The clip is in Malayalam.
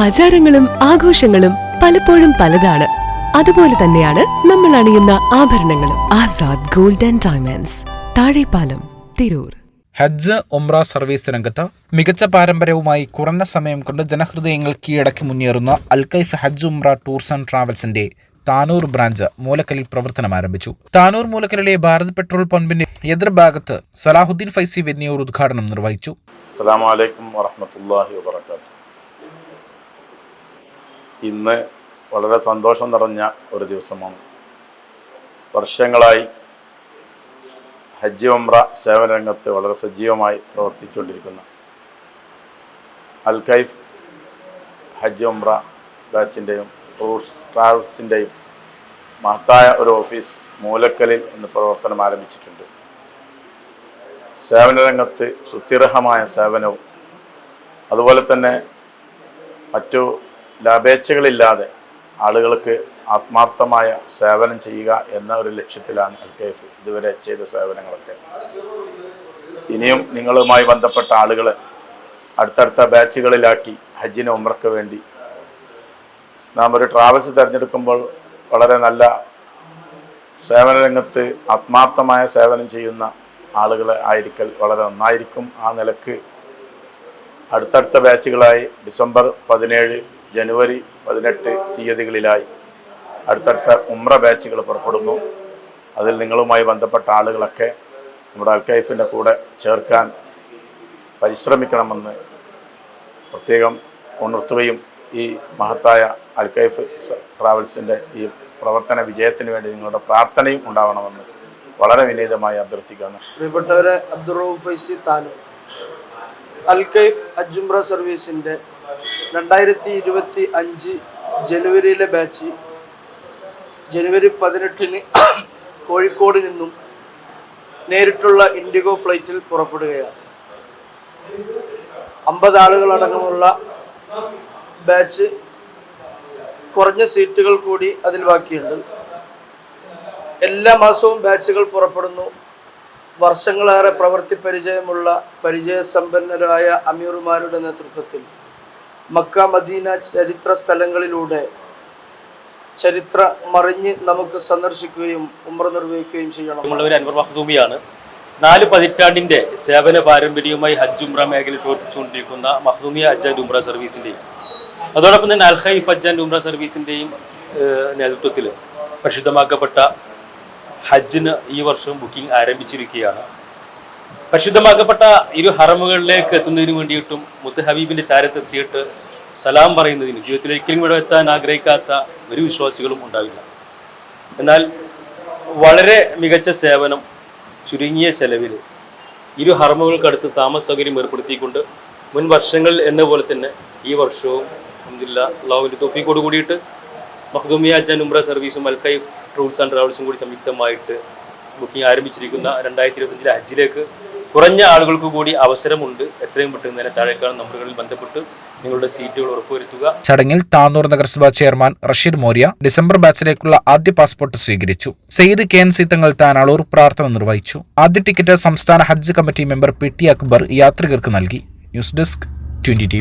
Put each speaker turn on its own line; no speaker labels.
ആചാരങ്ങളും ആഘോഷങ്ങളും പലപ്പോഴും പലതാണ്. അതുപോലെ തന്നെയാണ് നമ്മൾ അണിയുന്ന ആഭരണങ്ങളും. Azad gold and diamonds Thazhepalam Tirur.
Hajj Umrah service രംഗത്ത് മികച്ച പാരമ്പര്യവുമായി കുറഞ്ഞ സമയം കൊണ്ട് ജനഹൃദയങ്ങൾ കീഴടക്കി മുന്നേറുന്ന അൽകൈഫ് ഹജ്ജ് ഉംറ ടൂർസ് ആൻഡ് ട്രാവൽസിന്റെ താനൂർ ബ്രാഞ്ച് മൂലക്കലിൽ പ്രവർത്തനം ആരംഭിച്ചു. താനൂർ മൂലക്കലിലെ ഭാരത് പെട്രോൾ പമ്പിന്റെ എതിർഭാഗത്ത് സലാഹുദ്ദീൻ ഫൈസി വെന്നിയൂർ ഉദ്ഘാടനം നിർവഹിച്ചു.
അസ്സാം വലൈക്കും വാഹമത്തല്ലാഹി വാബർക്കാത്തു ഇന്ന് വളരെ സന്തോഷം നിറഞ്ഞ ഒരു ദിവസമാണ്. വർഷങ്ങളായി ഹജ്ജ് ഉംറ സേവന രംഗത്ത് വളരെ സജീവമായി പ്രവർത്തിച്ചുകൊണ്ടിരിക്കുന്ന. അൽഖൈഫ് ഹജ്ജ് ഉംറ ബാച്ചിന്റെയും ടൂർസ് ട്രാവൽസിന്റെയും മഹത്തായ ഒരു ഓഫീസ് മൂലക്കലിൽ ഇന്ന് പ്രവർത്തനം ആരംഭിച്ചിട്ടുണ്ട്. സേവന രംഗത്ത് സുത്യർഹമായ സേവനവും അതുപോലെ തന്നെ മറ്റു ലാഭേച്ഛകളില്ലാതെ ആളുകൾക്ക് ആത്മാർത്ഥമായ സേവനം ചെയ്യുക എന്ന ഒരു ലക്ഷ്യത്തിലാണ് എൽ കെ എഫ് ഇതുവരെ ചെയ്ത സേവനങ്ങളൊക്കെ. ഇനിയും നിങ്ങളുമായി ബന്ധപ്പെട്ട ആളുകൾ അടുത്തടുത്ത ബാച്ചുകളിലാക്കി ഹജ്ജിന് ഉമ്രക്ക് വേണ്ടി നാം ഒരു ട്രാവൽസ് തിരഞ്ഞെടുക്കുമ്പോൾ വളരെ നല്ല സേവന രംഗത്ത് ആത്മാർത്ഥമായ സേവനം ചെയ്യുന്ന ആളുകൾ ആയിരിക്കൽ വളരെ നന്നായിരിക്കും. ആ നിലയ്ക്ക് അടുത്തടുത്ത ബാച്ചുകളായി ഡിസംബർ പതിനേഴ് ജനുവരി പതിനെട്ട് തീയതികളിലായി അടുത്തടുത്ത ഉമ്ര ബാച്ചുകൾ പുറപ്പെടുന്നു. അതിൽ നിങ്ങളുമായി ബന്ധപ്പെട്ട ആളുകളൊക്കെ നമ്മുടെ അൽക്കൈഫിന്റെ കൂടെ ചേർക്കാൻ പരിശ്രമിക്കണമെന്ന് പ്രത്യേകം ഉണർത്തുകയും ഈ മഹത്തായ അൽക്കൈഫ് ട്രാവൽസിന്റെ ഈ പ്രവർത്തന വിജയത്തിന് വേണ്ടി നിങ്ങളുടെ പ്രാർത്ഥനയും ഉണ്ടാവണമെന്ന് വളരെ വിനീതമായി അഭ്യർത്ഥിക്കുന്നു.
പ്രിയപ്പെട്ടവരെ അബ്ദുറൌഫ് ഫൈസി താനൂർ. അൽ കൈഫ് അജുംറ സർവീസിന്റെ രണ്ടായിരത്തി ഇരുപത്തി അഞ്ച് ജനുവരിയിലെ ബാച്ച് ജനുവരി പതിനെട്ടിന് കോഴിക്കോട് നിന്നും നേരിട്ടുള്ള ഇൻഡിഗോ ഫ്ലൈറ്റിൽ പുറപ്പെടുകയാണ്. അമ്പത് ആളുകളടക്കമുള്ള ബാച്ച് കുറഞ്ഞ സീറ്റുകൾ കൂടി അതിൽ ബാക്കിയുണ്ട്. എല്ലാ മാസവും ബാച്ചുകൾ പുറപ്പെടുന്നു. വർഷങ്ങളേറെ പ്രവൃത്തി പരിചയമുള്ള പരിചയസമ്പന്നരായ അമീറുമാരുടെ നേതൃത്വത്തിൽ. മക്ക മദീന ചരിത്ര സ്ഥലങ്ങളിലൂടെ ചരിത്ര മറിഞ്ഞ് നമുക്ക് സന്ദർശിക്കുകയും ഉമ്ര നിർവഹിക്കുകയും ചെയ്യണം.
നമ്മളൊരു അൻവർ മഖ്ദൂമിയാണ് നാല് പതിറ്റാണ്ടിന്റെ സേവന പാരമ്പര്യവുമായി ഹജ്ജ് ഉംറ മേഖലയിൽ പ്രവർത്തിച്ചുകൊണ്ടിരിക്കുന്ന മഖ്ദൂമിയ ഹജ്ജ് ആൻഡ് ഉംറ സർവീസിന്റെയും അതോടൊപ്പം തന്നെ അൽഹൈഫ് ഹജ്ജ് ആൻഡ് ഉംറ സർവീസിന്റെയും നേതൃത്വത്തിൽ പരിശുദ്ധമാക്കപ്പെട്ട ഹജ്ജിന് ഈ വർഷം ബുക്കിംഗ് ആരംഭിച്ചിരിക്കുകയാണ്. പരിശുദ്ധമാക്കപ്പെട്ട ഇരു ഹറമുകളിലേക്ക് എത്തുന്നതിന് വേണ്ടിയിട്ടും മുത്ത് ഹബീബിന്റെ ചാരത്തെത്തിയിട്ട് സലാം പറയുന്നതിന് ജീവിതത്തിൽ ഒരിക്കലും ഇവിടെ എത്താൻ ആഗ്രഹിക്കാത്ത ഒരു വിശ്വാസികളും ഉണ്ടാവില്ല. എന്നാൽ വളരെ മികച്ച സേവനം ചുരുങ്ങിയ ചെലവിൽ ഇരു ഹർമ്മകൾക്കടുത്ത് താമസ സൗകര്യം ഏർപ്പെടുത്തിക്കൊണ്ട് മുൻ വർഷങ്ങളിൽ എന്ന പോലെ തന്നെ ഈ വർഷവും അഹമ്മദില്ല അള്ളാഹുവിന്റെ തോഫിക്കോട് കൂടിയിട്ട് മഖ്ദൂമിയ അജൻ ഉംറ സർവീസും അൽഖൈഫ് ട്രൂൾസ് ആൻഡ് ട്രാവൽസും കൂടി സംയുക്തമായിട്ട് ബുക്കിംഗ് ആരംഭിച്ചിരിക്കുന്ന രണ്ടായിരത്തി ഇരുപത്തഞ്ചിലെ ഹജ്ജിലേക്ക് കുറഞ്ഞ ആളുകൾക്ക് കൂടി അവസരമുണ്ട്. എത്രയും പെട്ടെന്ന് തന്നെ താഴേക്കാണ് നമ്പറുകളിൽ ബന്ധപ്പെട്ട് നിങ്ങളുടെ സീറ്റുകൾ ഉറപ്പുവരുത്തുക.
ചടങ്ങിൽ താന്നൂർ നഗരസഭാ ചെയർമാൻ റഷീദ് മോര്യ ഡിസംബർ ബാച്ചിലേക്കുള്ള ആദ്യ പാസ്പോർട്ട് സ്വീകരിച്ചു. സെയ്ദ് കെ എൻ സി തങ്ങൾ താനാളൂർ പ്രാർത്ഥന നിർവഹിച്ചു. ആദ്യ ടിക്കറ്റ് സംസ്ഥാന ഹജ്ജ് committee member P T Akbar യാത്രികർക്ക് നൽകി. News desk twenty T